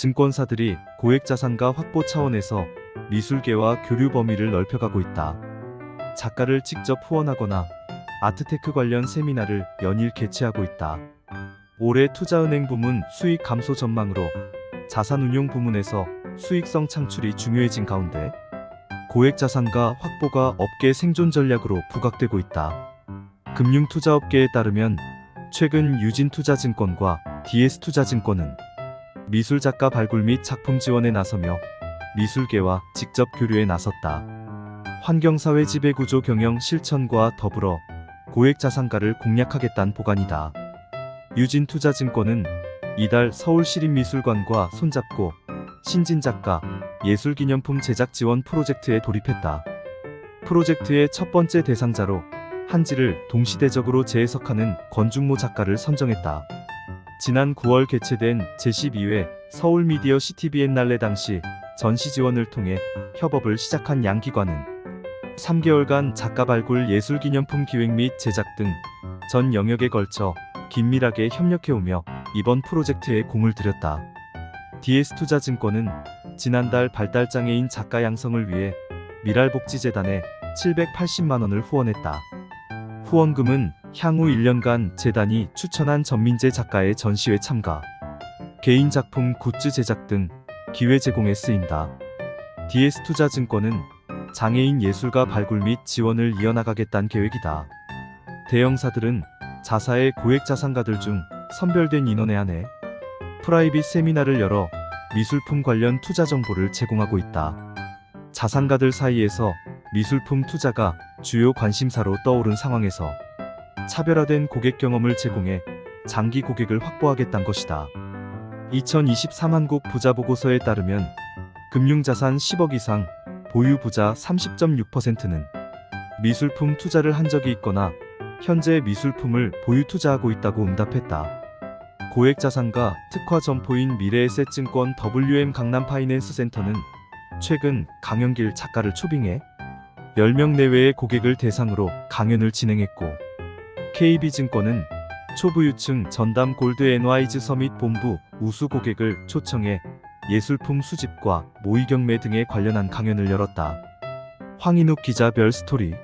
증권사들이 고액 자산가 확보 차원에서 미술계와 교류 범위를 넓혀가고 있다. 작가를 직접 후원하거나 아트테크 관련 세미나를 연일 개최하고 있다. 올해 투자은행 부문 수익 감소 전망으로 자산운용 부문에서 수익성 창출이 중요해진 가운데 고액 자산가 확보가 업계 생존 전략으로 부각되고 있다. 금융투자업계에 따르면 최근 유진투자증권과 DS투자증권은 미술 작가 발굴 및 작품 지원에 나서며 미술계와 직접 교류에 나섰다. 환경사회 지배구조 경영 실천과 더불어 고액 자산가를 공략하겠다는 보관이다. 유진투자증권은 이달 서울시립미술관과 손잡고 신진작가 예술기념품 제작 지원 프로젝트에 돌입했다. 프로젝트의 첫 번째 대상자로 한지를 동시대적으로 재해석하는 건중모 작가를 선정했다. 지난 9월 개최된 제12회 서울 미디어 시티 비엔날레 당시 전시 지원을 통해 협업을 시작한 양 기관은 3개월간 작가 발굴 예술기념품 기획 및 제작 등 전 영역에 걸쳐 긴밀하게 협력해오며 이번 프로젝트에 공을 들였다. DS투자증권은 지난달 발달장애인 작가 양성을 위해 미랄복지재단에 780만 원을 후원했다. 후원금은 향후 1년간 재단이 추천한 전민재 작가의 전시회 참가, 개인 작품 굿즈 제작 등 기회 제공에 쓰인다. DS투자증권은 장애인 예술가 발굴 및 지원을 이어나가겠다는 계획이다. 대형사들은 자사의 고액 자산가들 중 선별된 인원에 한해 프라이빗 세미나를 열어 미술품 관련 투자 정보를 제공하고 있다. 자산가들 사이에서 미술품 투자가 주요 관심사로 떠오른 상황에서 차별화된 고객 경험을 제공해 장기 고객을 확보하겠다는 것이다. 2023한국 부자 보고서에 따르면 금융자산 10억 이상 보유 부자 30.6%는 미술품 투자를 한 적이 있거나 현재 미술품을 보유 투자하고 있다고 응답했다. 고액 자산가 특화 점포인 미래에셋증권 WM 강남 파이낸스 센터는 최근 강영길 작가를 초빙해 10명 내외의 고객을 대상으로 강연을 진행했고 KB증권은 초부유층 전담 골드 NY즈 서밋 본부 우수 고객을 초청해 예술품 수집과 모의 경매 등에 관련한 강연을 열었다. 황인욱 기자 별 스토리